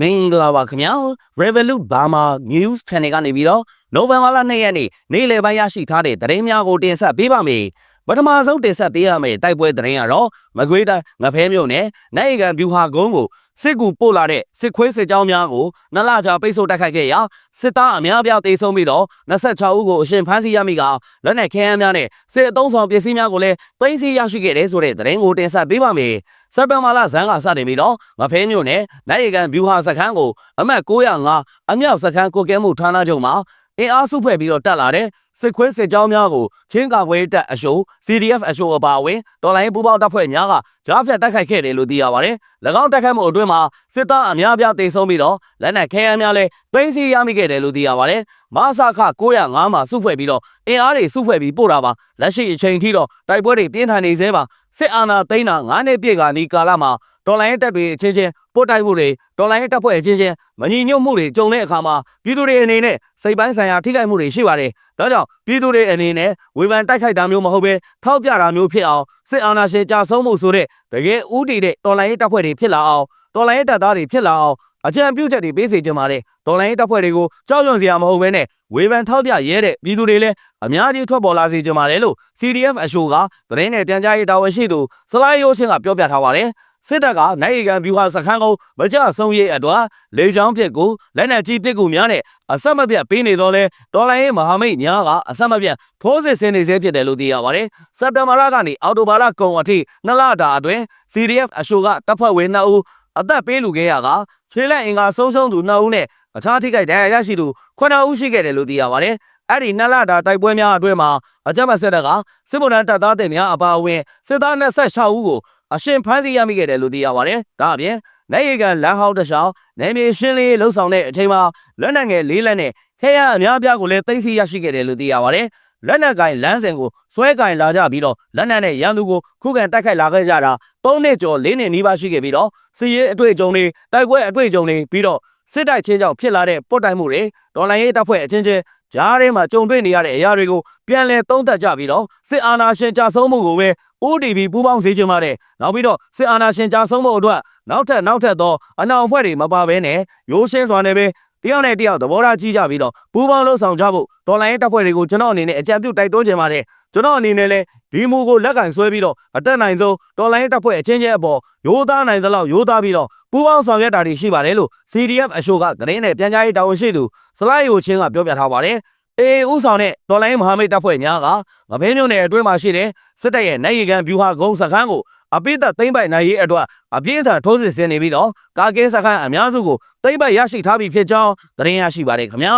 မင်္ဂလာပါခင်ဗျာ Revolut Burma News Channel ကနေပြီးတော့နိုဝင်ဘာလ2ရက်နေ့နေ့လယ်ပိုင်းရရှိထားတဲ့သတင်းများကိုတင်ဆက်ပေးပါမယ်ပထမဆုံးတင်ဆက်ပေးရမယ့်တိုက်ပွဲသတင်းကတော့မကွေးတိုင်းငဖဲမြို့နယ်နိုင်ရန်ဗျူဟာကုန်းကို စစ်ကူပို့လာတဲ့စစ်ခွေးစစ်ကြောင်းများကိုနလကြာပိတ်ဆို့တိုက်ခိုက်ခဲ့ရာစစ်သားအများအပြားတေဆုံးပြီးတော့26ဦးကိုအရှင်ဖမ်းဆီးရမိကလက်နက်ခဲယမ်းများနဲ့စစ်အုံဆောင်ပစ္စည်းများကိုလည်းသိမ်းဆည်းရရှိခဲ့တဲ့ဆိုတဲ့သတင်းကိုတင်ဆက်ပေးပါမယ်စက်တဘာလဇန်ကစတင်ပြီးတော့ငဖဲမြို့နယ်နိုင်ရကန်ဗျူဟာစခန်းကိုအမှတ်905အမြောက်စခန်းကိုကဲမှုဌာနချုပ်မှာ အင်အားစုဖွဲ့ပြီးတော့တက်လာတဲ့စစ်ခွေးစစ်ကြောင်းများကိုချင်းကာကွယ်တပ်အရှိုး CDF အရှိုးအပါအဝင်တော်လိုင်းပူးပေါင်းတပ်ဖွဲ့များကကြားဖြတ်တိုက်ခိုက်ခဲ့တယ်လို့သိရပါတယ်။၎င်းတိုက်ခိုက်မှုအတွင်းမှာစစ်သားအများအပြားတေဆုံးပြီးတော့လက်နက်ခဲယမ်းများလည်းသိမ်းဆည်းရမိခဲ့တယ်လို့သိရပါတယ်။မဆခ905မှာစုဖွဲ့ပြီးတော့အင်အားတွေစုဖွဲ့ပြီးပို့တာပါ။လက်ရှိအချိန်ထိတော့တိုက်ပွဲတွေပြင်းထန်နေသေးပါ။စစ်အာဏာသိမ်းတာ9နှစ်ပြည့်ကနီးကာလမှာတော်လိုင်းတပ်တွေအချင်းချင်းပို့တိုက်မှုတွေတော်လိုင်းတပ်ဖွဲ့အချင်းချင်းမညီညွတ်မှုတွေကြုံတဲ့အခါမှာပြည်သူတွေအနေနဲ့စိတ်ပိုင်းဆိုင်ရာထိခိုက်မှုတွေရှိပါတယ်။ဒါကြောင့်ပြည်သူတွေအနေနဲ့ဝေဖန်တိုက်ခိုက်တာမျိုးမဟုတ်ဘဲထောက်ပြတာမျိုးဖြစ်အောင်စစ်အာဏာရှင်ကြာဆုံးမှုဆိုတဲ့တကယ်ဥတည်တဲ့တော်လိုင်းတပ်ဖွဲ့တွေဖြစ်လာအောင်တော်လိုင်းတပ်သားတွေဖြစ်လာအောင်အကြံပြုချက်တွေပေးစေချင်ပါတယ်။တော်လိုင်းတပ်ဖွဲ့တွေကိုကြောက်ရွံ့စရာမဟုတ်ဘဲနဲ့ဝေဖန်ထောက်ပြရဲတဲ့ပြည်သူတွေလည်းအများကြီးထွက်ပေါ်လာစေချင်ပါတယ်လို့ CDF အရှိုးကသတင်းနဲ့ပြန်ကြားရေးတာဝန်ရှိသူစလိုက်ရိုးချင်းကပြောပြထားပါတယ်။ စစ်တပ်ကနိုင်ရီကန်ဗျူဟာစခန်းကိုမကြဆုံးရေးအတွက်လေကြောင်းပစ်ကူလက်နက်ကြီးပစ်ကူများနဲ့အဆက်မပြတ်ပေးနေတော့လဲတော်လိုင်းရေးမဟာမိတ်များကအဆက်မပြတ်ထိုးစစ်ဆင်နေစေဖြစ်တယ်လို့သိရပါတယ်။စက်တဘာလကနေအောက်တိုဘာလကုန်အထိနှစ်လတာအတွင်း CDF အရှိုးကတပ်ဖွဲ့ဝင်2ဦးအသက်ပေးလူခဲ့ရကခြေလက်အင်္ဂါဆုံးရှုံးသူ2ဦးနဲ့အခြားထိခိုက်ဒဏ်ရာရရှိသူ9ဦးရှိခဲ့တယ်လို့သိရပါတယ်။အဲ့ဒီနှစ်လတာတိုက်ပွဲများအတွင်းမှာအကြမ်းဖက်စစ်တပ်ကစစ်ဗိုလ်တပ်တပ်သားတွေများအပါအဝင်စစ်သား26ဦးကို အရှင်ဖမ်းဆီးရမိခဲ့တယ်လို့သိရပါတယ်။ဒါအပြင်နိုင်ရီကန်လမ်းဟောင်းတစ်လျှောက်နိုင်မြေရှင်းလင်းလှုပ်ဆောင်တဲ့အချိန်မှာလက်နက်ငယ်လေးလက်နဲ့ခဲရအများအပြားကိုလည်းသိမ်းဆည်းရရှိခဲ့တယ်လို့သိရပါတယ်။လက်နက်ကင်လမ်းစဉ်ကိုဆွဲကင်လာကြပြီးတော့လက်နက်နဲ့ရန်သူကိုခုခံတိုက်ခိုက်လာခဲ့ကြတာ၃နှစ်ကျော်၄နှစ်နီးပါးရှိခဲ့ပြီးတော့စီးရဲအတွေ့အကြုံတွေတိုက်ပွဲအတွေ့အကြုံတွေပြီးတော့စစ်တိုက်ချင်းကြောင့်ဖြစ်လာတဲ့ပုတ်တိုင်မှုတွေဒေါ်လာရေးတပ်ဖွဲ့အချင်းချင်း ကြားထဲမှာကြုံတွေ့နေရတဲ့အရာတွေကိုပြန်လည်သုံးသပ်ကြပြီးတော့စစ်အာဏာရှင်ကြာဆုံးမှုကိုပဲ ODB ပူးပေါင်းစေချင်ပါတယ်။နောက်ပြီးတော့စစ်အာဏာရှင်ကြာဆုံးမှုအတွက်နောက်ထပ်နောက်ထပ်သောအနောက်အဖွဲ့တွေမပါဘဲနဲ့ရိုးရှင်းစွာနဲ့ပဲ တယောက်နဲ့တယောက်သဘောထားကြီးကြပြီးတော့ပူးပေါင်းလှုပ်ဆောင်ကြဖို့ဒေါ်လာရေးတပ်ဖွဲ့တွေကိုကျွန်တော်အနေနဲ့အကြံပြုတိုက်တွန်းချင်ပါတယ်။ကျွန်တော်အနေနဲ့လည်းဒီမူကိုလက်ကင်ဆွဲပြီးတော့အတက်နိုင်ဆုံးဒေါ်လာရေးတပ်ဖွဲ့အချင်းချင်းအပေါ်ရိုးသားနိုင်သလောက်ရိုးသားပြီးတော့ပူးပေါင်းဆောင်ရွက်တာတွေရှိပါတယ်လို့ CDF အရှိုးကသတင်းနဲ့ပြန်ကြားရေးတာဝန်ရှိသူစလိုက်ယိုချင်းကပြောပြထားပါတယ်။အေးဥဆောင်တဲ့ဒေါ်လာရေးမဟာမိတ်တပ်ဖွဲ့များကငပင်းမြို့နယ်အတွင်းမှာရှိတဲ့စစ်တပ်ရဲ့နိုင်ရီကန်ဗျူဟာကုန်းစခန်းကို အပိသက်သိမ့်ပိုက်နိုင်ရေးအတွက်အပြင်းထန်ထိုးစစ်ဆင်နေပြီးတော့ကာကင်းစခန်းအများစုကိုသိမ့်ပိုက်ရရှိထားပြီဖြစ်ကြောင်းသတင်းရရှိပါတယ်ခင်ဗျာ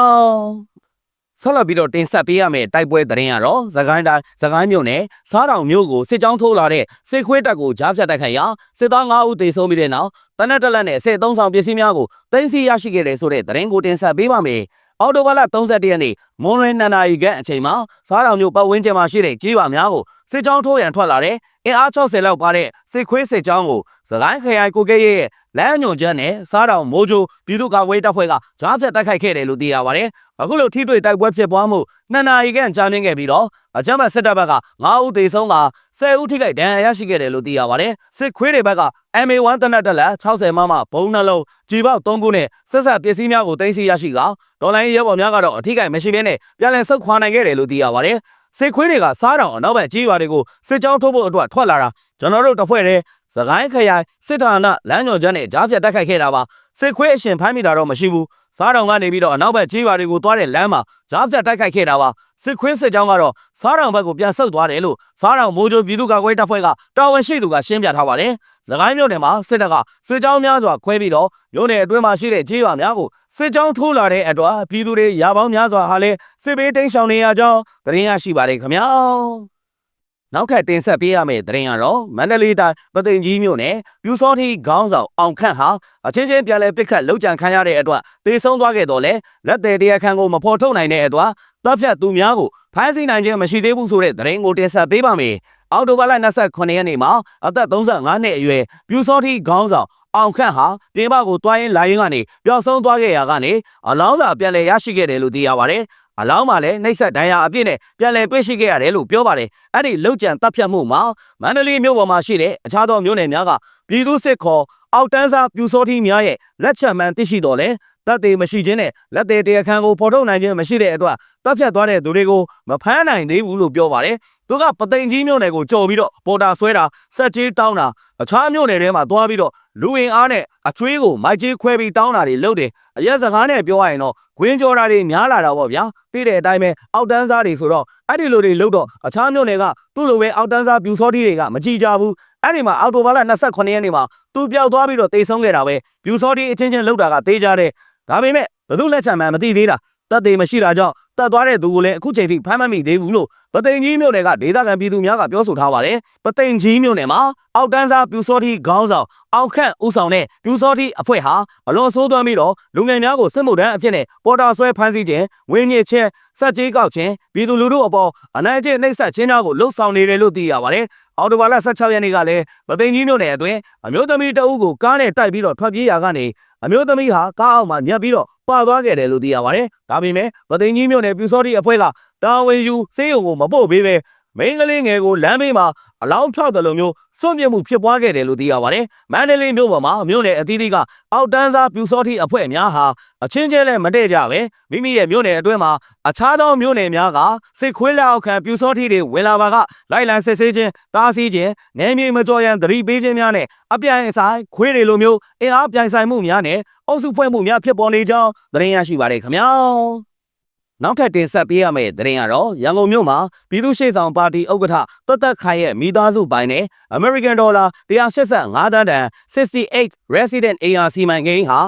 ဆက်လက်ပြီးတော့တင်ဆက်ပေးရမယ့်တိုက်ပွဲသတင်းကတော့သခိုင်းတိုင်းသခိုင်းမြို့နယ်စားတောင်မြို့ကိုစစ်ကြောင်းထိုးလာတဲ့စစ်ခွေးတပ်ကိုကြားဖြတ်တိုက်ခိုက်ရာစစ်သား9ဦးသေဆုံးပြီးတဲ့နောက်တနက်တက်လက်နဲ့စစ်သုံးဆောင်ပစ္စည်းများကိုတင်စီရရှိခဲ့တယ်ဆိုတဲ့သတင်းကိုတင်ဆက်ပေးပါမယ်အော်တိုဘာလ31ရက်နေ့မွန်ရွယ်နှစ်နာရီခန့်အချိန်မှာစားတောင်မြို့ပတ်ဝန်းကျင်မှာရှိတဲ့ကြီးပါများကို စစ်ကြောင်းထိုးရန်ထွက်လာတဲ့အင်အား60လောက်ပါတဲ့စစ်ခွေးစစ်ကြောင်းကိုစကိုင်းခရိုင်ကိုကဲရဲ့လမ်းညွန်ချက်နဲ့စားတောင်မိုးချိုပြည်သူ့ကာကွယ်တပ်ဖွဲ့ကဂျားဖြတ်တိုက်ခိုက်ခဲ့တယ်လို့သိရပါတယ်။အခုလိုထိတွေ့တိုက်ပွဲဖြစ်ပွားမှုနှစ်နာရီခန့်ကြာမြင့်ခဲ့ပြီးတော့အကြမ်းဖက်စစ်တပ်ဘက်က9ဦးသေဆုံးက10ဦးထိခိုက်ဒဏ်ရာရရှိခဲ့တယ်လို့သိရပါတယ်။စစ်ခွေးတွေဘက်က MA1 တနက်တက်လက်60မမဘုံနှလုံးကြီးပေါက်3ခုနဲ့ဆက်ဆက်ပစ္စည်းများကိုတင်စီရရှိကဒေါ်လာရဲဘော်များကတော့အထိခိုက်မရှိဘဲနဲ့ပြန်လည်ဆုတ်ခွာနိုင်ခဲ့တယ်လို့သိရပါတယ်။ စစ်ခွေးတွေကစားတောင်အနောက်ဘက်ကြီးရွာတွေကိုစစ်ကြောင်းထိုးဖို့အတွက်ထွက်လာတာကျွန်တော်တို့တစ်ဖွဲ့တည်းစကိုင်းခရိုင်စစ်ဌာနလမ်းညွှန်ချက်နဲ့ကြားဖြတ်တိုက်ခိုက်ခဲ့တာပါစစ်ခွေးအရှင်ဖမ်းမိတာတော့မရှိဘူးစားတောင်ကနေပြီးတော့အနောက်ဘက်ကြီးရွာတွေကိုသွားတဲ့လမ်းမှာကြားဖြတ်တိုက်ခိုက်ခဲ့တာပါစစ်ခွေးစစ်ကြောင်းကတော့စားတောင်ဘက်ကိုပြန်ဆုတ်သွားတယ်လို့စားတောင်မိုးကြိုပြည်သူ့ကာကွယ်တပ်ဖွဲ့ကတာဝန်ရှိသူကရှင်းပြထားပါတယ် စကိုင်းမြို့နယ်မှာစစ်တပ်ကစစ်ကြောင်းများစွာခွဲပြီးတော့မြို့နယ်အတွင်းမှာရှိတဲ့ကြီးရွာများကိုစစ်ကြောင်းထိုးလာတဲ့အတွက်ပြည်သူတွေရာပေါင်းများစွာဟာလည်းစစ်ဘေးတိမ်းရှောင်နေရကြောင်းသတင်းရရှိပါတယ်ခင်ဗျာနောက်ထပ်တင်ဆက်ပေးရမယ့်သတင်းကတော့မန္တလေးတိုင်းပသိမ်ကြီးမြို့နယ်ပြူစောတိခေါင်းဆောင်အောင်ခန့်ဟာအချင်းချင်းပြန်လည်ပစ်ခတ်လှုပ်ကြံခံရတဲ့အတွက်တေဆုံးသွားခဲ့တော့လေလက်သေးတရားခံကိုမဖော်ထုတ်နိုင်တဲ့အတွက်တပ်ဖြတ်သူများကိုဖမ်းဆီးနိုင်ခြင်းမရှိသေးဘူးဆိုတဲ့သတင်းကိုတင်ဆက်ပေးပါမယ်။ အော်တိုဘာလ29ရက်နေ့မှာအသက်35နှစ်အရွယ်ပြူစောတိခေါင်းဆောင်အောင်ခန့်ဟာပြင်ပကိုတွားရင်လာရင်ကနေပျောက်ဆုံးသွားခဲ့ရာကနေအလောင်းစာပြန်လည်ရရှိခဲ့တယ်လို့သိရပါတယ်။အလောင်းမှာလည်းနှိပ်ဆက်ဒဏ်ရာအပြည့်နဲ့ပြန်လည်တွေ့ရှိခဲ့ရတယ်လို့ပြောပါတယ်။အဲ့ဒီလောက်ကျန်တပ်ဖြတ်မှုမှာမန္တလေးမြို့ပေါ်မှာရှိတဲ့အခြားသောမြို့နယ်များကပြည်သူစစ်ခေါ်အောက်တန်းစားပြူစောတိများရဲ့လက်ချက်မှန်သိရှိတော်လဲ တပ်သေးမရှိခြင်းနဲ့လက်သေးတရားခံကိုဖော်ထုတ်နိုင်ခြင်းမရှိတဲ့အတွက်တပ်ဖြတ်သွားတဲ့သူတွေကိုမဖမ်းနိုင်သေးဘူးလို့ပြောပါတယ်သူကပသိမ်ကြီးမြို့နယ်ကိုကြော်ပြီးတော့ပေါ်တာဆွဲတာစက်ကြီးတောင်းတာအခြားမြို့နယ်တွေမှာသွားပြီးတော့လူဝင်အားနဲ့အချွေးကိုမိုက်ကြီးခွဲပြီးတောင်းတာတွေလုပ်တယ်အရက်စကားနဲ့ပြောရရင်တော့ဂွင်းကြောတာတွေများလာတာပေါ့ဗျာသိတဲ့အတိုင်းပဲအောက်တန်းစားတွေဆိုတော့အဲ့ဒီလိုတွေလုပ်တော့အခြားမြို့နယ်ကသူ့လိုပဲအောက်တန်းစားပြူစောတိတွေကမကြည်ကြဘူးအဲ့ဒီမှာအော်တိုဘာလ28ရက်နေ့မှာသူပျောက်သွားပြီးတော့တေဆုံးခဲ့တာပဲပြူစောတိအချင်းချင်းလောက်တာကတေးကြတယ် ဒါပေမဲ့ဘသူလက်ချက်မှန်မသိသေးတာတပ်သေးမရှိတာကြောင့်တပ်သွားတဲ့သူကိုလည်းအခုချိန်ထိဖမ်းမမိသေးဘူးလို့ပသိမ်ကြီးမြို့နယ်ကဒေသခံပြည်သူများကပြောဆိုထားပါတယ်ပသိမ်ကြီးမြို့နယ်မှာအောက်တန်းစားပြူစောတိခေါင်းဆောင်အောက်ခန့်ဦးဆောင်တဲ့ပြူစောတိအဖွဲ့ဟာအလွန်ဆိုးသွမ်းပြီးတော့လူငယ်များကိုစစ်မှုထမ်းအဖြစ်နဲ့ပေါ်တာဆွဲဖမ်းဆီးခြင်းဝင်းညစ်ခြင်းစက်ကြီးကောက်ခြင်းပြည်သူလူထုအပေါ်အနိုင်ကျင့်နှိပ်စက်ခြင်းများကိုလှုပ်ဆောင်နေတယ်လို့သိရပါတယ်အော်တိုဘာလ16ရက်နေ့ကလည်းပသိမ်ကြီးမြို့နယ်အတွင်းအမျိုးသမီးတအုပ်ကိုကားနဲ့တိုက်ပြီးတော့ထွက်ပြေးရာကနေအမျိုးသမီးဟာကားအောက်မှာညက်ပြီးတော့ပါသွားခဲ့တယ်လို့သိရပါတယ်။ဒါပေမဲ့ပသိမ်ကြီးမြို့နယ်ပြူစောတိအဖွဲ့ကတာဝန်ယူစေးရုံကိုမပို့ပေးပဲမိန်းကလေးငယ်ကိုလမ်းဘေးမှာအလောင်းဖြောက်တယ်လို့မျိုးစွန့်ပြစ်မှုဖြစ်ပွားခဲ့တယ်လို့သိရပါတယ်။မန္တလေးမြို့ပေါ်မှာမြို့နယ်အသီးသီးကအောက်တန်းစားပြူစောတိအဖွဲ့များဟာအချင်းချင်းလည်းမတည့်ကြပဲမိမိရဲ့မြို့နယ်အတွင်းမှာအခြားသောမြို့နယ်များကစစ်ခွေးလက်အောက်ခံပြူစောတိတွေဝင်လာပါကလိုက်လံစစ်ဆေးခြင်းတားဆီးခြင်းနယ်မြေမကျော်ရန်သတိပေးခြင်းများနဲ့အပြိုင်အဆိုင်ခွေးတွေလိုမျိုးအင်အားပြိုင်ဆိုင်မှုများနဲ့အုပ်စုဖွဲ့မှုများဖြစ်ပေါ်နေကြောင်းသတင်းရရှိပါရခင်ဗျာ နောက်ထပ်တင်ဆက်ပေးရမယ့်သတင်းကတော့ရန်ကုန်မြို့မှာပြည်သူ့ရှေ့ဆောင်ပါတီဥက္ကဋ္ဌသက်သက်ခိုင်ရဲ့မိသားစုပိုင်းနဲ့ American Dollar 185တန်းတန်68 Resident AR စီမံကိန်းဟာ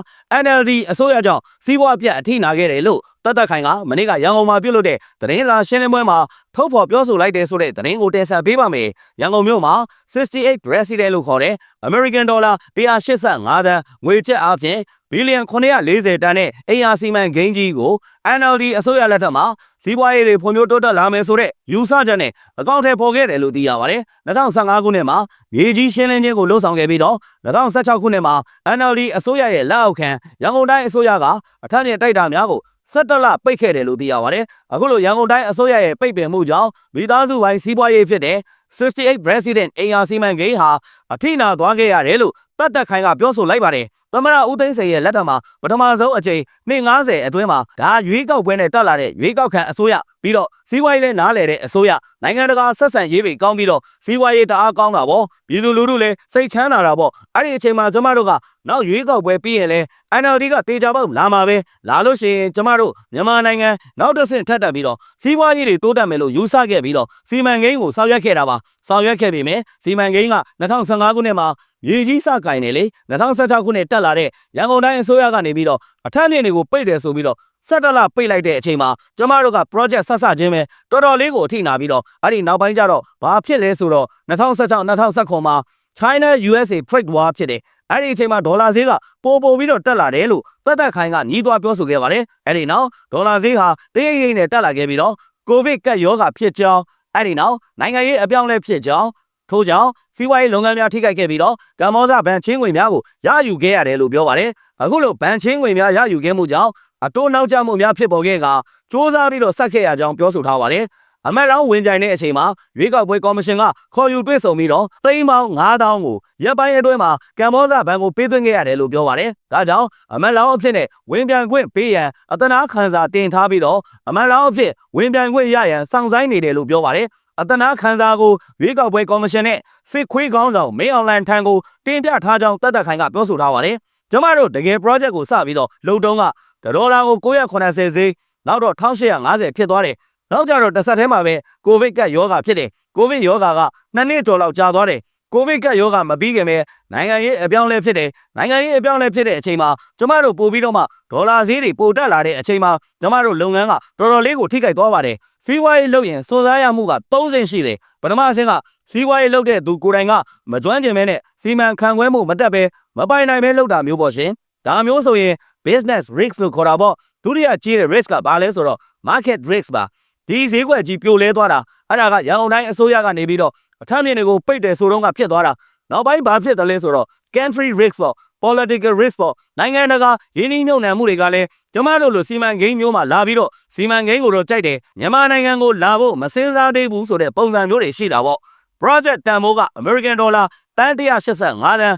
NLD အစိုးရကြောင့်စီးပွားပြတ်အထိနာခဲ့တယ်လို့သက်သက်ခိုင်ကမနေ့ကရန်ကုန်မှာပြုလုပ်တဲ့သတင်းစာရှင်းလင်းပွဲမှာထုတ်ဖော်ပြောဆိုလိုက်တဲ့ဆိုတဲ့သတင်းကိုတင်ဆက်ပေးပါမယ်။ရန်ကုန်မြို့မှာ68 Resident လို့ခေါ်တဲ့ American Dollar 185တန်းငွေကျပ်အားဖြင့် ဘီလီယံ940တန်းနဲ့ AR စီမံကိန်းကြီးကို NLD အစိုးရလက်ထက်မှာစီးပွားရေးတွေဖွံ့ဖြိုးတိုးတက်လာမယ်ဆိုတဲ့ယူဆချက်နဲ့အကောင့်ထဲပေါ်ခဲ့တယ်လို့သိရပါတယ်။2015ခုနှစ်မှာမြေကြီးရှင်းလင်းခြင်းကိုလှုပ်ဆောင်ခဲ့ပြီးတော့2016ခုနှစ်မှာ NLD အစိုးရရဲ့လက်အောက်ခံရန်ကုန်တိုင်းအစိုးရကအထက်မြင့်တိုက်တာများကို17လပိတ်ခဲ့တယ်လို့သိရပါတယ်။အခုလိုရန်ကုန်တိုင်းအစိုးရရဲ့ပိတ်ပင်မှုကြောင့်မိသားစုပိုင်းစီးပွားရေးဖြစ်တဲ့68 President AR စီမံကိန်းဟာအထိနာသွားခဲ့ရတယ်လို့တတ်တက်ခိုင်ကပြောဆိုလိုက်ပါတယ်။ သမရဦးသိန်းစိန်ရဲ့လက်ထက်မှာပထမဆုံးအကြိမ်နှစ်90အတွင်းမှာဒါရွေးကောက်ပွဲနဲ့တက်လာတဲ့ရွေးကောက်ခံအစိုးရပြီးတော့စီးပွားရေးလည်းနားလည်တဲ့အစိုးရနိုင်ငံတကာဆက်ဆံရေးတွေကောင်းပြီးတော့စီးပွားရေးတအားကောင်းတာပေါ့ပြည်သူလူထုလည်းစိတ်ချမ်းသာတာပေါ့အဲ့ဒီအချိန်မှာကျမတို့ကနောက်ရွေးကောက်ပွဲပြီးရင်လည်း NLD ကတေချာပေါက်လာမှာပဲလာလို့ရှိရင်ကျမတို့မြန်မာနိုင်ငံနောက်တစ်ဆင့်ထပ်တက်ပြီးတော့စီးပွားရေးတွေတိုးတက်မယ်လို့ယူဆခဲ့ပြီးတော့စီမံကိန်းကိုဆောင်ရွက်ခဲ့တာပါဆောင်ရွက်ခဲ့ပေမဲ့စီမံကိန်းက2015ခုနှစ်မှာ ရေကြီးစကင်နေလေ2016ခုနှစ်တက်လာတဲ့ရန်ကုန်တိုင်းအစိုးရကနေပြီးတော့အထက်မြင့်တွေကိုပိတ်တယ်ဆိုပြီးတော့ဆက်တလပိတ်လိုက်တဲ့အချိန်မှာကျမတို့က project ဆက်ဆချင်းပဲတော်တော်လေးကိုအထိနာပြီးတော့အဲ့ဒီနောက်ပိုင်းကျတော့ဘာဖြစ်လဲဆိုတော့2016 2019မှာ China USA trade war ဖြစ်တယ်အဲ့ဒီအချိန်မှာဒေါ်လာဈေးကပိုပိုပြီးတော့တက်လာတယ်လို့သက်သက်ခိုင်ကညီးသွားပြောဆိုခဲ့ပါတယ်အဲ့ဒီနောက်ဒေါ်လာဈေးဟာတရိပ်ရိပ်နဲ့တက်လာခဲ့ပြီးတော့ကိုဗစ်ကပ်ရောဂါဖြစ်ကြောင်းအဲ့ဒီနောက်နိုင်ငံရေးအပြောင်းအလဲဖြစ်ကြောင်း ထို့ကြောင့်စီးပွားရေးလုပ်ငန်းများထိခိုက်ခဲ့ပြီးတော့ကမ္ဘောဇဘဏ်ချင်းငွေများကိုရယူခဲ့ရတယ်လို့ပြောပါတယ်အခုလိုဘဏ်ချင်းငွေများရယူခဲ့မှုကြောင့်အတိုးနောက်ကျမှုများဖြစ်ပေါ်ခဲ့ကစ조사ပြီးတော့ဆက်ခဲ့ရကြောင်းပြောဆိုထားပါတယ်အမက်လောင်းဝင်ကြိုင်တဲ့အချိန်မှာရွေးကောက်ပွဲကော်မရှင်ကခေါ်ယူတွေ့ဆုံပြီးတော့သိန်းပေါင်း9000ကိုရပ်ပိုင်းအတွင်းမှာကမ္ဘောဇဘဏ်ကိုပေးသွင်းခဲ့ရတယ်လို့ပြောပါတယ်။ဒါကြောင့်အမက်လောင်းအဖြစ်နဲ့ဝင်ပြန်ခွင့်ပေးရန်အတနာခံစာတင်ထားပြီးတော့အမက်လောင်းအဖြစ်ဝင်ပြန်ခွင့်ရရန်စောင့်ဆိုင်းနေတယ်လို့ပြောပါတယ်။ အတနာခံစာကိုရွေးကောက်ပွဲကော်မရှင်နဲ့စစ်ခွေးကောင်းဆောင်မင်းအွန်လိုင်းထံကိုတင်ပြထားကြောင်းတတ်တတ်ခိုင်ကပြောဆိုထားပါတယ်။ကျမတို့တကယ် project ကိုစပြီးတော့လုံတုံးကဒေါ်လာကို980ဈေးနောက်တော့1850ဖြစ်သွားတယ်။နောက်ကြတော့တစ်ဆက်တည်းမှာပဲကိုဗစ်ကပ်ရောဂါဖြစ်တယ်။ကိုဗစ်ရောဂါကနှစ်နှစ်ကျော်လောက်ကြာသွားတယ်။ ကိုဗစ်ကပ်ရောဂါမပြီးခင်ပဲနိုင်ငံရေးအပြောင်းလဲဖြစ်တယ်။နိုင်ငံရေးအပြောင်းလဲဖြစ်တဲ့အချိန်မှာကျမတို့ပို့ပြီးတော့မှဒေါ်လာဈေးတွေပိုတက်လာတဲ့အချိန်မှာကျမတို့လုပ်ငန်းကတော်တော်လေးကိုထိခိုက်သွားပါတယ်။စီးပွားရေးလုပ်ရင်စိုးစားရမှုက3ဆင့်ရှိတယ်။ပထမအဆင့်ကစီးပွားရေးလုပ်တဲ့သူကိုယ်တိုင်ကမကျွမ်းကျင်မဲနဲ့စီမံခန့်ခွဲမှုမတက်ပဲမပိုင်နိုင်ပဲလုပ်တာမျိုးပေါ့ရှင်။ဒါမျိုးဆိုရင် business risk လို့ခေါ်တာပေါ့ဒုတိယကြီးတဲ့ risk ကဘာလဲဆိုတော့ market risk ပါဒီဈေးကွက်ကြီးပြိုလဲသွားတာအဲ့ဒါကရန်ကုန်တိုင်းအစိုးရကနေပြီးတော့ အထက်မြင့်တွေကိုပိတ်တယ်ဆိုတော့ကဖြစ်သွားတာနောက်ပိုင်းဘာဖြစ်တယ်လဲဆိုတော့ country risk ပေါ့ political risk ပေါ့နိုင်ငံတကာရင်းနှီးမြှုပ်နှံမှုတွေကလည်းကျမတို့လိုစီမံကိန်းမျိုးမှာလာပြီးတော့စီမံကိန်းကိုတော့ကြိုက်တယ်မြန်မာနိုင်ငံကိုလာဖို့မစင်စားသေးဘူးဆိုတဲ့ပုံစံမျိုးတွေရှိတာပေါ့ project တန်ဖိုးက American Dollar တန်185တန်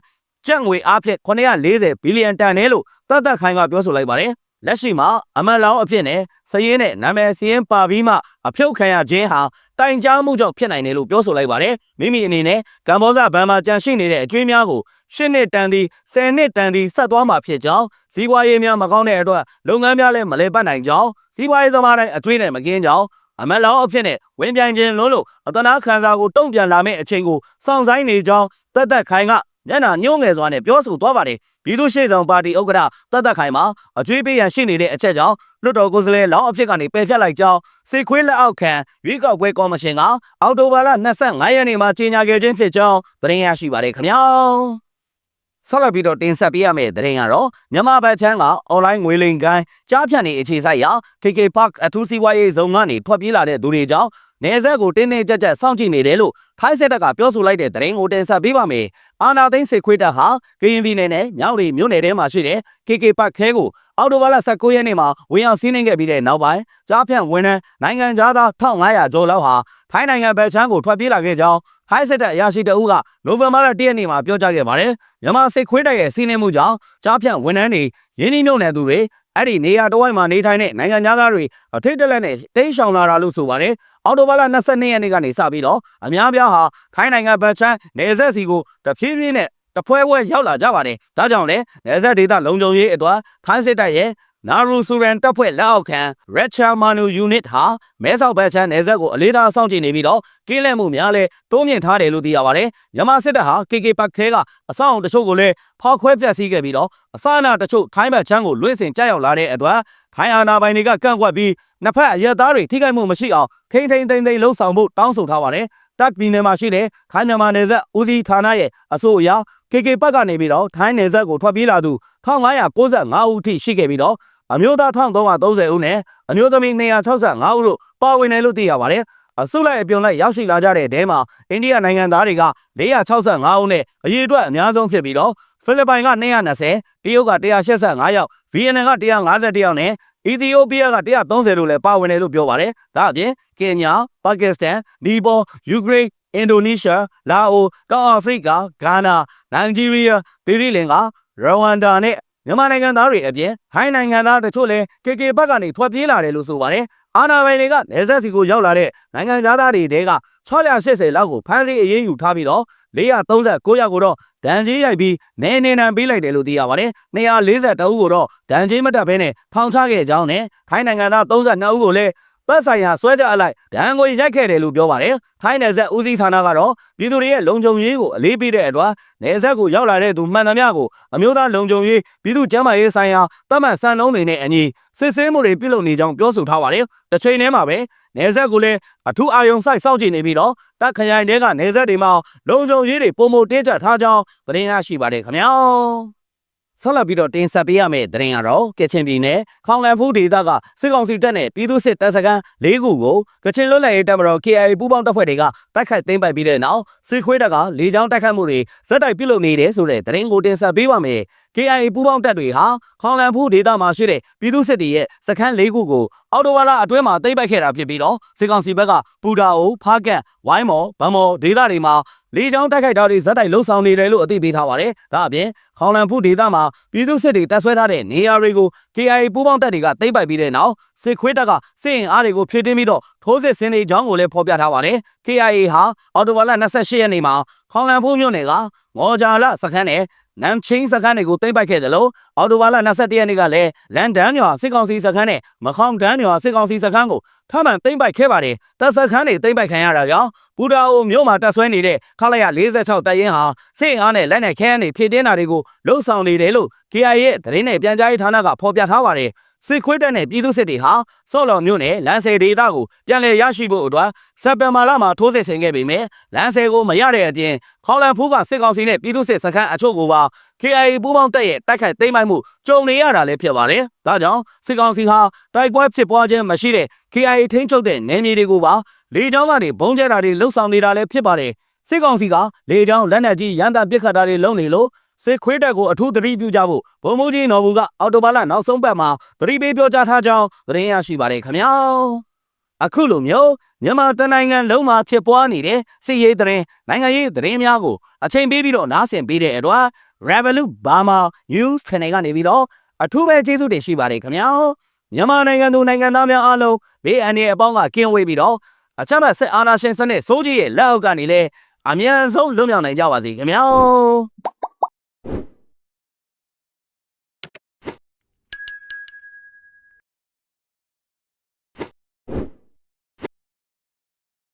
ကျပ်ငွေအားဖြင့်940ဘီလီယံတန်တယ်လို့သတ်သက်ခိုင်ကပြောဆိုလိုက်ပါတယ်လက်ရှိမှာအမန်လောင်းအဖြစ်နဲ့စည်ရင်းနဲ့နာမည်စည်ရင်းပါပြီးမှအဖြုတ်ခံရခြင်းဟာ တိုင်ကြားမှုကြောင့်ဖြစ်နိုင်တယ်လို့ပြောဆိုလိုက်ပါတယ်မိမိအနေနဲ့ကမ္ဘောဇဘန်မှာကြန့်ရှိနေတဲ့အကျွေးများကိုရှစ်နှစ်တန်သည်ဆယ်နှစ်တန်သည်ဆက်သွားမှာဖြစ်ကြောင်းဇီးပွားရေးများမကောင်းတဲ့အတွက်လုပ်ငန်းများလည်းမလဲပတ်နိုင်ကြောင်းဇီးပွားရေးသမားတိုင်းအကျွေးနဲ့မကင်းကြောင်းအမန်လောင်းအဖြစ်နဲ့ဝင်ပြိုင်ခြင်းလို့လို့အတနာခံစားကိုတုံ့ပြန်လာမယ့်အချိန်ကိုစောင့်ဆိုင်နေကြောင်းသက်သက်ခိုင်ကမျက်နှာညှိုးငယ်စွာနဲ့ပြောဆိုသွားပါတယ် ပြည်သူ့ရှေ့ဆောင်ပါတီဥက္ကဋ္ဌသက်သက်ခိုင်မှာအကျွေးပေးရန်ရှိနေတဲ့အချက်ကြောင့်လွှတ်တော်ကိုယ်စားလှယ်လောင်းအဖြစ်ကနေပယ်ဖျက်လိုက်ကြောင်းစေခွေးလက်အောက်ခံရွေးကောက်ပွဲကော်မရှင်ကအောက်တိုဘာလ25ရက်နေ့မှာကြေညာခဲ့ခြင်းဖြစ်ကြောင်းသတင်းရရှိပါတယ်ခင်ဗျာဆက်လက်ပြီးတော့တင်ဆက်ပေးရမယ့်သတင်းကတော့မြန်မာဘက်ချမ်းကအွန်လိုင်းငွေလိမ်ကိုင်းကြားဖြတ်နေအခြေစိုက်ရာ KK Park အထူးစီးပွားရေးဇုံကနေထွက်ပြေးလာတဲ့သူတွေကြောင့် နေဆက်ကိုတင်းတင်းကြပ်ကြပ်စောင့်ကြည့်နေတယ်လို့ထိုင်းစစ်တပ်ကပြောဆိုလိုက်တဲ့သတင်းကိုတင်ဆက်ပေးပါမယ်။အာနာသိန်းစေခွေးတပ်ဟာကရင်ပြည်နယ်နဲ့မြောက်ရီမြို့နယ်ထဲမှာရှိတဲ့ KK Park ခဲကိုအော်တိုဘာလ19ရက်နေ့မှာဝင်ရောက်စီးနင်းခဲ့ပြီးတဲ့နောက်ပိုင်းကြားဖြန့်ဝန်ထမ်းနိုင်ငံသား1500ကျော်လောက်ဟာထိုင်းနိုင်ငံဘက်ချမ်းကိုထွက်ပြေးလာခဲ့ကြောင်းထိုင်းစစ်တပ်အရာရှိတအုပ်ကနိုဝင်ဘာလ1ရက်နေ့မှာပြောကြားခဲ့ပါတယ်။မြန်မာစစ်ခွေးတပ်ရဲ့စီးနင်းမှုကြောင့်ကြားဖြန့်ဝန်ထမ်းတွေရင်းနှီးမြှုပ်နှံသူတွေ အဲ့ဒီနေရာတစ်ဝိုက်မှာနေထိုင်တဲ့နိုင်ငံသားတွေအထိတ်တလက်နဲ့တိမ်းရှောင်လာတာလို့ဆိုပါတယ်။အော်တိုဘာလ22ရက်နေ့ကနေစပြီးတော့အများပြားဟာထိုင်းနိုင်ငံဘက်ချမ်းနေဆက်စီကိုတဖြည်းဖြည်းနဲ့တပွဲပွဲရောက်လာကြပါတယ်။ဒါကြောင့်လည်းနေဆက်ဒေသလုံခြုံရေးအတွက်ထိုင်းစစ်တပ်ရဲ့ နာရူဆူရန်တပ်ဖွဲ့လက်အောက်ခံ Red Chamanu Unit ဟာမဲဆောက်ဘက်ချမ်းနယ်စပ်ကိုအလေးထားစောင့်ကြည့်နေပြီးတော့ကင်းလဲမှုများလဲတိုးမြင့်ထားတယ်လို့သိရပါတယ်။မြန်မာစစ်တပ်ဟာ KK ပတ်ခဲကအဆောက်အုံတချို့ကိုလည်းဖောက်ခွဲဖျက်ဆီးခဲ့ပြီးတော့အစအနတချို့ထိုင်းဘက်ချမ်းကိုလွှင့်စင်ကြောက်လာတဲ့အတွက်ထိုင်းအာဏာပိုင်တွေကကန့်ကွက်ပြီးနှစ်ဖက်အရက်သားတွေထိခိုက်မှုမရှိအောင်ထိမ့်ထိမ့်သိမ့်သိမ့်လှုပ်ဆောင်ဖို့တောင်းဆိုထားပါတယ်။တပ်ပြည်နယ်မှာရှိတဲ့ထိုင်းမြန်မာနယ်စပ်ဦးစီးဌာနရဲ့အဆိုအရ KK ပတ်ကနေပြီးတော့ထိုင်းနယ်စပ်ကိုထွက်ပြေးလာသူ1595ဦးထိရှိခဲ့ပြီးတော့ အမျိုးသား1330ဦးနဲ့အမျိုးသမီး265ဦးတို့ပါဝင်တယ်လို့သိရပါတယ်။အစုလိုက်အပြုံလိုက်ရောက်ရှိလာကြတဲ့တဲမှာအိန္ဒိယနိုင်ငံသားတွေက465ဦးနဲ့အရေးအတွက်အများဆုံးဖြစ်ပြီးတော့ဖိလစ်ပိုင်က220တရုတ်က185ယောက်ဗီယက်နမ်က150ယောက်နဲ့အီသီယိုးပီးယားက130တို့လည်းပါဝင်တယ်လို့ပြောပါတယ်။ဒါအပြင်ကင်ညာ၊ပါကစ္စတန်၊နီပေါ၊ယူကရိန်းအင်ဒိုနီးရှား၊လာအို၊တောင်အာဖရိက၊ဂါနာ၊နိုင်ဂျီးရီးယား၊သီရိလင်္ကာ၊ရဝမ်ဒါနဲ့ မြန်မာနိုင်ငံသားတွေအပြင်ဟိုင်းနိုင်ငံသားတချို့လည်း KK ဘက်ကနေထွက်ပြေးလာတယ်လို့ဆိုပါတယ်။အာနာပိုင်တွေကနေဆက်စီကိုရောက်လာတဲ့နိုင်ငံသားတွေတဲက680လောက်ကိုဖမ်းဆီးအရေးယူထားပြီးတော့439ယောက်ကိုတော့ဒဏ်ကြီးရိုက်ပြီးနေနေနံပေးလိုက်တယ်လို့သိရပါတယ်။240တအုပ်ကိုတော့ဒဏ်ကြီးမတက်ဘဲနဲ့ထောင်ချခဲ့ကြောင်းနဲ့ထိုင်းနိုင်ငံသား32ဦးကိုလည်း ပတ်ဆိုင်ရာဆွဲကြအလိုက်ဒဏ်ငွေရိုက်ခဲ့တယ်လို့ပြောပါတယ်။ထိုင်းနယ်ဆက်ဦးစီးဌာနကတော့ပြည်သူတွေရဲ့လုံခြုံရေးကိုအလေးပေးတဲ့အတွက်နယ်ဆက်ကိုရောက်လာတဲ့သူမှန်သမျှကိုအမျိုးသားလုံခြုံရေးပြည်သူ့ကျန်းမာရေးဆိုင်ရာတတ်မှတ်စံနှုန်းတွေနဲ့အညီစစ်ဆေးမှုတွေပြုလုပ်နေကြောင်းပြောဆိုထားပါတယ်။တစ်ချိန်တည်းမှာပဲနယ်ဆက်ကိုလည်းအထူးအာရုံစိုက်စောင့်ကြည့်နေပြီးတော့တပ်ခရိုင်တွေကနယ်ဆက်တွေမှာလုံခြုံရေးတွေပုံမတင်းကျပ်ထားကြောင်းသတင်းရရှိပါတယ်ခင်ဗျာ။ ဆက်လက်ပြီးတော့တင်ဆက်ပေးရမယ့်သတင်းကတော့ကချင်ပြည်နယ်ခေါင်လန်ဖူးဒေသကစစ်ကောင်စီတပ်နဲ့ပြည်သူ့စစ်တပ်စခန်း၄ခုကိုကချင်လွတ်လပ်ရေးတပ်မတော် KIA ပူးပေါင်းတပ်ဖွဲ့တွေကတိုက်ခိုက်သိမ်းပိုက်ပြီးတဲ့နောက်စစ်ခွေးတပ်ကလေကြောင်းတိုက်ခိုက်မှုတွေဇက်တိုက်ပြုလုပ်နေတယ်ဆိုတဲ့သတင်းကိုတင်ဆက်ပေးပါမယ်။ KIA ပူးပေါင်းတပ်တွေဟာခေါင်လန်ဖူးဒေသမှာရှိတဲ့ပြည်သူ့စစ်တွေရဲ့စခန်း၄ခုကိုအော်တိုဝါလာအတွင်းမှာသိမ်းပိုက်ခဲ့တာဖြစ်ပြီးတော့စစ်ကောင်စီဘက်ကပူတာအိုဖားကတ်ဝိုင်းမော်ဗမော်ဒေသတွေမှာ လေကြောင်းတိုက်ခိုက်တာတွေဇက်တိုက်လှုပ်ဆောင်နေတယ်လို့အသိပေးထားပါတယ်။ဒါအပြင်ခေါင်လန်ဖူးဒေသမှာပြည်သူ့စစ်တွေတပ်ဆွဲထားတဲ့နေရာတွေကို KIA ပူးပေါင်းတပ်တွေကသိမ်းပိုက်ပြီးတဲ့နောက်စစ်ခွေးတပ်ကစစ်အင်အားတွေကိုဖြည့်တင်းပြီးတော့ထိုးစစ်ဆင်နေကြောင်းကိုလည်းဖော်ပြထားပါတယ်။ KIA ဟာအော်တိုဝါလာ28ရက်နေ့မှာ ခေါင်လန်ဖူးမြို့နယ်ကငေါ်ဂျာလစခန်းနဲ့နမ်ချင်းစခန်းတွေကိုသိမ်းပိုက်ခဲ့တယ်လို့အော်တိုဘာလ21ရက်နေ့ကလည်းလန်ဒန်ရွာစစ်ကောင်စီစခန်းနဲ့မခေါင်ဒန်ရွာစစ်ကောင်စီစခန်းကိုထမှန်သိမ်းပိုက်ခဲ့ပါတယ်တပ်စခန်းတွေသိမ်းပိုက်ခံရတာကြောင့်ဘူတာအိုမြို့မှာတပ်ဆွဲနေတဲ့ခလာရ46တပ်ရင်းဟာစစ်အားနဲ့လက်နက်ခဲယမ်းတွေဖြည့်တင်းတာတွေကိုလှုပ်ဆောင်နေတယ်လို့ KIA ရဲ့သတင်းနဲ့ပြန်ကြားရေးဌာနကဖော်ပြထားပါတယ် စစ်ခွေးတပ်နဲ့ပြည်သူစစ်တွေဟာစော့လော်မြို့နယ်လမ်းဆယ်ဒေသကိုပြန်လည်ရရှိဖို့အတွက်စက်ပင်မာလာမှာထိုးစစ်ဆင်ခဲ့ပေမဲ့လမ်းဆယ်ကိုမရတဲ့အပြင်ခေါလန်ဖူးကစစ်ကောင်စီနဲ့ပြည်သူစစ်စခန်းအချို့ကိုပါ KIA ပူးပေါင်းတပ်ရဲ့တိုက်ခိုက်သိမ်းပိုက်မှုကြုံနေရတာလည်းဖြစ်ပါတယ်။ဒါကြောင့်စစ်ကောင်စီဟာတိုက်ပွဲဖြစ်ပွားခြင်းမရှိတဲ့ KIA ထိန်းချုပ်တဲ့နယ်မြေတွေကိုပါလေကြောင်းကနေဘုံကျဲတာတွေလှုပ်ဆောင်နေတာလည်းဖြစ်ပါတယ်။စစ်ကောင်စီကလေကြောင်းလက်နက်ကြီးရန်တပ်ပစ်ခတ်တာတွေလုပ်နေလို့ စစ်ခွေးတပ်ကိုအထူးသတိပြုကြဖို့ဗိုလ်မှူးကြီးနော်ဘူးကအော်တိုဘာလနောက်ဆုံးပတ်မှာသတိပေးပြောကြားထားကြောင်းသတင်းရရှိပါတယ်ခင်ဗျာအခုလိုမျိုးမြန်မာတိုင်းနိုင်ငံလုံးမှာဖြစ်ပွားနေတဲ့စစ်ရေးသတင်းနိုင်ငံရေးသတင်းများကိုအချိန်ပေးပြီးတော့နားဆင်ပေးတဲ့အတွက် Revolut Burma News Channel ကနေပြီးတော့အထူးပဲကျေးဇူးတင်ရှိပါတယ်ခင်ဗျာမြန်မာနိုင်ငံသူနိုင်ငံသားများအားလုံးဘေးအန္တရာယ်အပေါင်းကကင်းဝေးပြီးတော့အချက်မဲ့ဆက်အာဏာရှင်စနစ်စိုးကြီးရဲ့လက်အောက်ကနေလည်းအမြန်ဆုံးလွတ်မြောက်နိုင်ကြပါစေခင်ဗျာ you